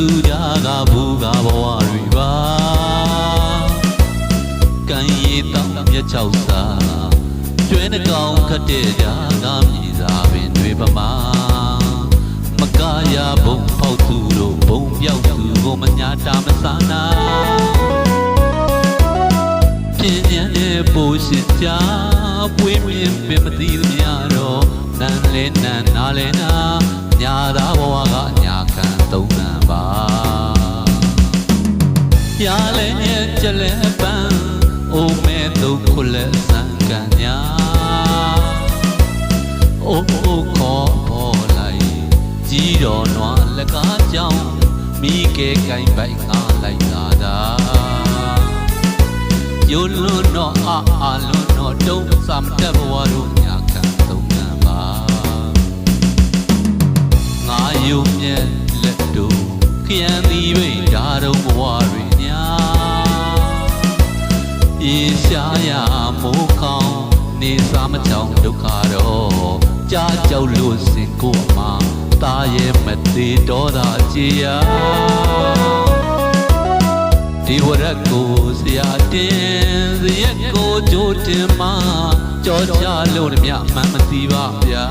သူကြားကဘူကဘဝတွေပါကံရည်တောင်းမြက်ချောက်စာကျွဲနှကောင်ခတ်တဲ့ကြားကမြေစာပင်တွေပမာမကာယာဘုံဖောက်သူတို့ဘုံပြောက်သူကိုမညာတာမဆာနာပြင်းပြင်းနဲ့ပိုရှင်ချာပွေးမြင်ပင်မသိသမျှတော့နန်းလဲနန်းနာလဲနာညာသာဘဝကညာ ရလဲညက်ကြလဲပန်းအိုမဲတို့ခုလက်ဆန်ကန်ညာအိုအိုခေါ်ပေါ်လိုက်ကြီးတော်နွားလက်ကားကြောင်းမိကဲကိုင်းပိုက်ငါလိုက်လာတာယိုလွန်းတော့အာအာလွန်းတော့တုံးစမတက်ဘဝတို့ညာခံသုံးနံပါငါယုံမြ ရေရှားရမိုးခေါင်နေစားမချောင်ဒုက္ခတော့ကြားကြောက်လို့စင်ကိုအမှာตาရဲ့မသေးတော့တာကြေရဒီဝရက်ကိုဆရာတင်ဇရက်ကိုကြိုးတင်မကြောချလို့မြမှန်မသိပါဗျာ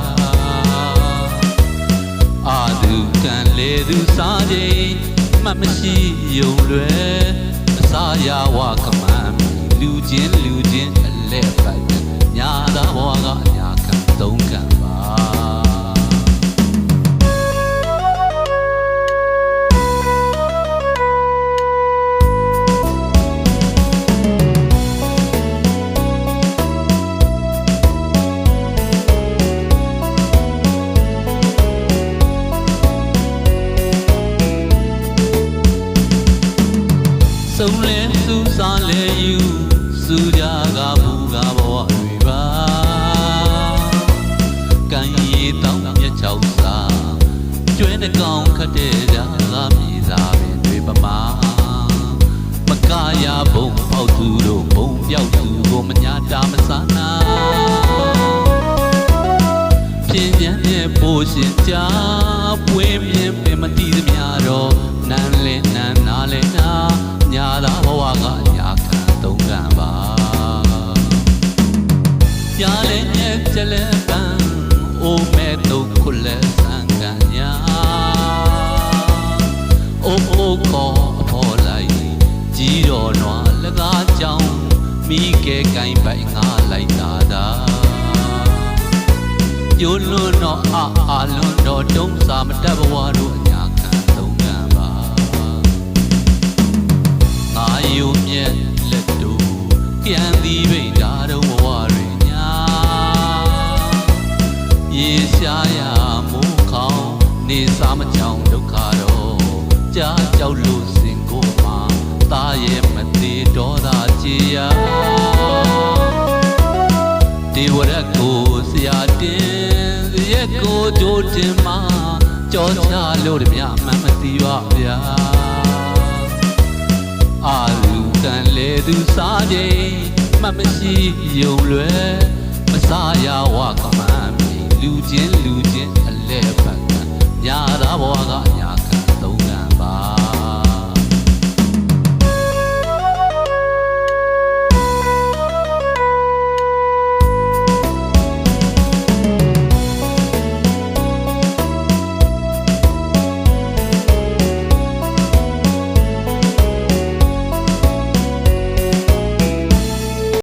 အာသူကံလေသူစားခြင်းမမရှိယုံလွယ်အစာရဝကမန် လူချင်းလူချင်းအလဲပိုက်ညာသာဘဝကညာခံသုံးခံပါစုံလဲစူးစားလဲယူ စူကြကဘူးကဘဝတွေပါကံရည်တောင်းမြက်ချောက်စာကျွဲနှကောင်ခတ်တဲ့ကြာကမြေစာပင်တွေပမာမကားရဘုံပေါက်သူတို့ဘုံပြောက်သူကိုမညာတာမဆာနာပြင်းပြင်းနဲ့ပိုးရှင်ကြာပွေးမြင်ပင်မတိသမျှတော့နန်းလဲနန်းနာလဲနာညာသာဘဝက နဲ့ကြလဲပန်းအိုမဲတော့ခုလဲဆန်ကန်ညာအိုအိုခေါ်အဖော်လိုက်ကြီးတော်နွားလကားကြောင်းမိကဲကိုင်းပိုင်ငါ ကြားကြောက်လို့စင်ကိုမှာตาရဲ့မသေးတော့တာကြေရဒီဝရက်ကိုဆရာတင်ဇရက်ကိုကြိုးတင်မှာကြောချလို့တည်းမြမှန်မသိပါဗျာအာလူကန်လေသူစားခြင်းမမရှိယုံလွယ်မစားရဝကမန်ပြီလူချင်းလူချင်းအလဲပ